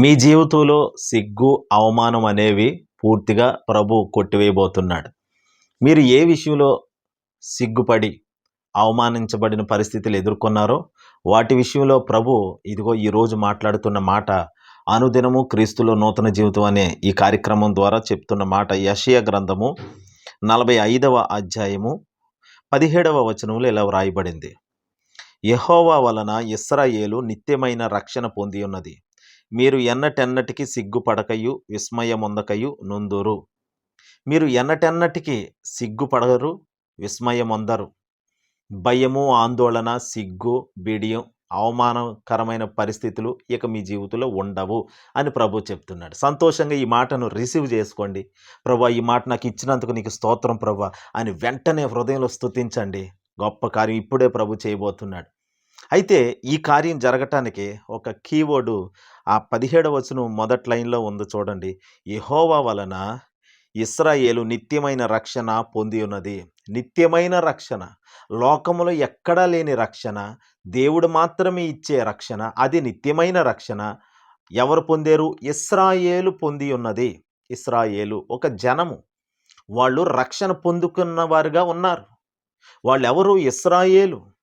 మీ జీవితంలో సిగ్గు అవమానం అనేవి పూర్తిగా ప్రభు కొట్టివేయబోతున్నాడు. మీరు ఏ విషయంలో సిగ్గుపడి అవమానించబడిన పరిస్థితులు ఎదుర్కొన్నారో వాటి విషయంలో ప్రభు ఇదిగో ఈరోజు మాట్లాడుతున్న మాట అనుదినము క్రీస్తులో నూతన జీవితం అనే ఈ కార్యక్రమం ద్వారా చెప్తున్న మాట యషయ గ్రంథము నలభై ఐదవ అధ్యాయము పదిహేడవ వచనంలో ఇలా వ్రాయబడింది. యహోవా వలన ఇస్రాయేలు నిత్యమైన రక్షణ పొంది ఉన్నది. మీరు ఎన్నటెన్నటికి సిగ్గుపడకయు విస్మయమొందకయు నుందురు. మీరు ఎన్నటెన్నటికి సిగ్గుపడరు విస్మయమొందరు. భయము ఆందోళన సిగ్గు బిడియం అవమానకరమైన పరిస్థితులు ఇక మీ జీవితంలో ఉండవు అని ప్రభు చెప్తున్నాడు. సంతోషంగా ఈ మాటను రిసీవ్ చేసుకోండి. ప్రభా ఈ మాట నాకు ఇచ్చినందుకు నీకు స్తోత్రం ప్రభా అని వెంటనే హృదయంలో స్థుతించండి గొప్ప కార్యం ఇప్పుడే ప్రభు చేయబోతున్నాడు. అయితే ఈ కార్యం జరగటానికి ఒక కీవర్డు ఆ పదిహేడవ వచనం మొదటి లైన్లో ఉంది చూడండి. యహోవా వలన ఇస్రాయేలు నిత్యమైన రక్షణ పొంది ఉన్నది. నిత్యమైన రక్షణ. లోకములో ఎక్కడా లేని రక్షణ. దేవుడు మాత్రమే ఇచ్చే రక్షణ. అది నిత్యమైన రక్షణ. ఎవరు పొందారు? ఇస్రాయేలు పొంది ఉన్నది. ఇస్రాయేలు ఒక జనము. వాళ్ళు రక్షణ పొందుకున్న వారుగా ఉన్నారు. వాళ్ళు ఎవరు ఇస్రాయేలు.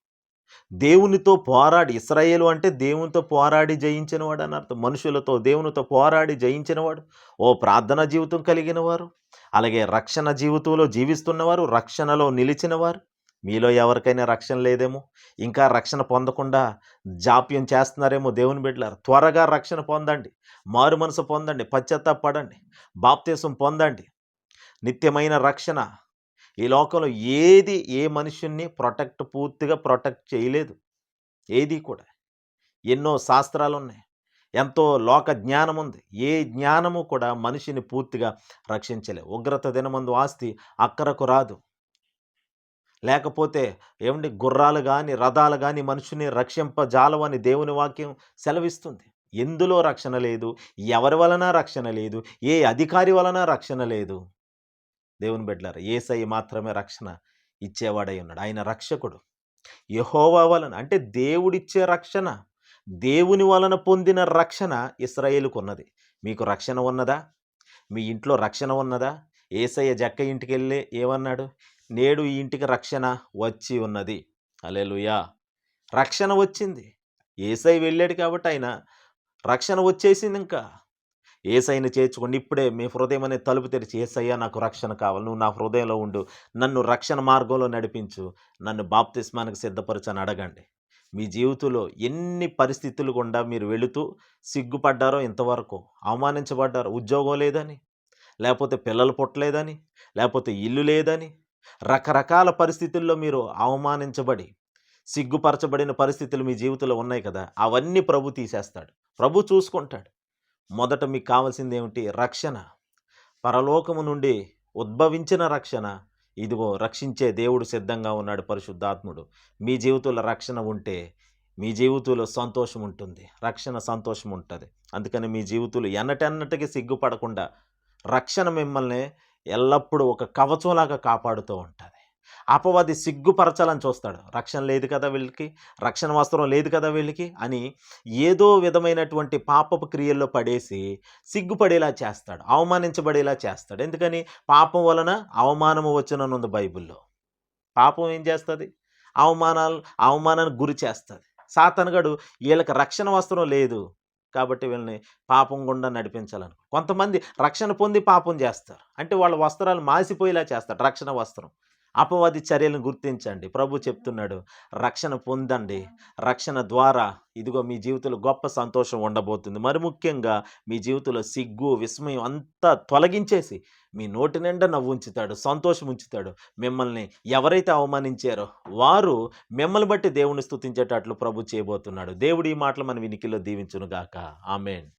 దేవునితో పోరాడి ఇస్రాయేలు అంటే దేవునితో పోరాడి జయించినవాడు అని అర్థం. మనుషులతో దేవునితో పోరాడి జయించినవాడు. ఓ ప్రార్థన జీవితం కలిగిన వారు అలాగే రక్షణ జీవితంలో జీవిస్తున్నవారు రక్షణలో నిలిచినవారు. మీలో ఎవరికైనా రక్షణ లేదేమో? ఇంకా రక్షణ పొందకుండా జాప్యం చేస్తున్నారేమో దేవుని బిడ్డలారు? త్వరగా రక్షణ పొందండి. మారు మనసు పొందండి. పశ్చాత్తాపడండి బాప్తీసం పొందండి. నిత్యమైన రక్షణ ఈ లోకంలో ఏది ఏ మనుషుల్ని ప్రొటెక్ట్ పూర్తిగా ప్రొటెక్ట్ చేయలేదు. ఏది కూడా. ఎన్నో శాస్త్రాలు ఉన్నాయి ఎంతో లోక జ్ఞానం ఉంది ఏ జ్ఞానము కూడా మనిషిని పూర్తిగా రక్షించలే ఉగ్రత దినమందు ఆస్తి అక్కరకు రాదు. లేకపోతే ఏమండి? గుర్రాలు కానీ రథాలు కానీ మనుషుని రక్షింపజాలవని దేవుని వాక్యం సెలవిస్తుంది. ఎందులో రక్షణ లేదు? ఎవరి వలన రక్షణ లేదు? ఏ అధికారి వలన రక్షణ లేదు? దేవుని బిడ్డలారు ఏసై మాత్రమే రక్షణ ఇచ్చేవాడై ఉన్నాడు. ఆయన రక్షకుడు. యహోవా వలన అంటే దేవుడిచ్చే రక్షణ దేవుని వలన పొందిన రక్షణ ఇస్రాయేలుకు ఉన్నది మీకు రక్షణ ఉన్నదా? మీ ఇంట్లో రక్షణ ఉన్నదా? ఏసయ్య జక్క ఇంటికి వెళ్ళి ఏమన్నాడు? నేడు ఈ ఇంటికి రక్షణ వచ్చి ఉన్నది. అలెలుయా రక్షణ వచ్చింది. ఏసై వెళ్ళాడు కాబట్టి ఆయన రక్షణ వచ్చేసింది ఇంకా. ఏసైని చేర్చుకోండి ఇప్పుడే మీ హృదయం అనే తలుపు తెరిచి ఏసయ్యా నాకు రక్షణ కావాలి. నువ్వు నా హృదయంలో ఉండు. నన్ను రక్షణ మార్గంలో నడిపించు. నన్ను బాప్తిస్మానికి సిద్ధపరచని అడగండి. మీ జీవితంలో ఎన్ని పరిస్థితులు గుండా మీరు వెళుతూ సిగ్గుపడ్డారో ఇంతవరకు అవమానించబడ్డారో ఉద్యోగం లేదని లేకపోతే పిల్లలు పుట్టలేదని లేకపోతే ఇల్లు లేదని రకరకాల పరిస్థితుల్లో మీరు అవమానించబడి సిగ్గుపరచబడిన పరిస్థితులు మీ జీవితంలో ఉన్నాయి కదా అవన్నీ ప్రభు తీసేస్తాడు. ప్రభు చూసుకుంటాడు. మొదట మీకు కావాల్సింది ఏమిటి రక్షణ. పరలోకము నుండి ఉద్భవించిన రక్షణ. ఇదిగో రక్షించే దేవుడు సిద్ధంగా ఉన్నాడు పరిశుద్ధాత్ముడు. మీ జీవితంలో రక్షణ ఉంటే మీ జీవితంలో సంతోషం ఉంటుంది. రక్షణ సంతోషం ఉంటుంది. అందుకని మీ జీవితంలో ఎన్నటెన్నటికి సిగ్గుపడకుండా రక్షణ మిమ్మల్ని ఎల్లప్పుడూ ఒక కవచంలాగా కాపాడుతూ ఉంటుంది అపవాది సిగ్గుపరచాలని చూస్తాడు. రక్షణ లేదు కదా వీళ్ళకి రక్షణ వస్త్రం లేదు కదా వీళ్ళకి అని ఏదో విధమైనటువంటి పాపపు క్రియల్లో పడేసి సిగ్గుపడేలా చేస్తాడు అవమానించబడేలా చేస్తాడు. ఎందుకని? పాపం వలన అవమానము వచ్చిననుంది బైబిల్లో. పాపం ఏం చేస్తుంది? అవమానాలు అవమానానికి గురి చేస్తుంది. సాతనగాడు వీళ్ళకి రక్షణ వస్త్రం లేదు కాబట్టి వీళ్ళని పాపం గుండా నడిపించాలను. కొంతమంది రక్షణ పొంది పాపం చేస్తారు. అంటే వాళ్ళ వస్త్రాలు మాసిపోయేలా చేస్తారు రక్షణ వస్త్రం. అపవాది చర్యలను గుర్తించండి. ప్రభు చెప్తున్నాడు రక్షణ పొందండి. రక్షణ ద్వారా ఇదిగో మీ జీవితంలో గొప్ప సంతోషం ఉండబోతుంది. మరి ముఖ్యంగా మీ జీవితంలో సిగ్గు విస్మయం అంతా తొలగించేసి మీ నోటి నిండా నవ్వు ఉంచుతాడు సంతోషం ఉంచుతాడు. మిమ్మల్ని ఎవరైతే అవమానించారో వారు మిమ్మల్ని బట్టి దేవుని స్థుతించేటట్లు ప్రభు చేయబోతున్నాడు. దేవుడు ఈ మాటలు మన వినికిలో దీవించునుగాక. ఆమెన్.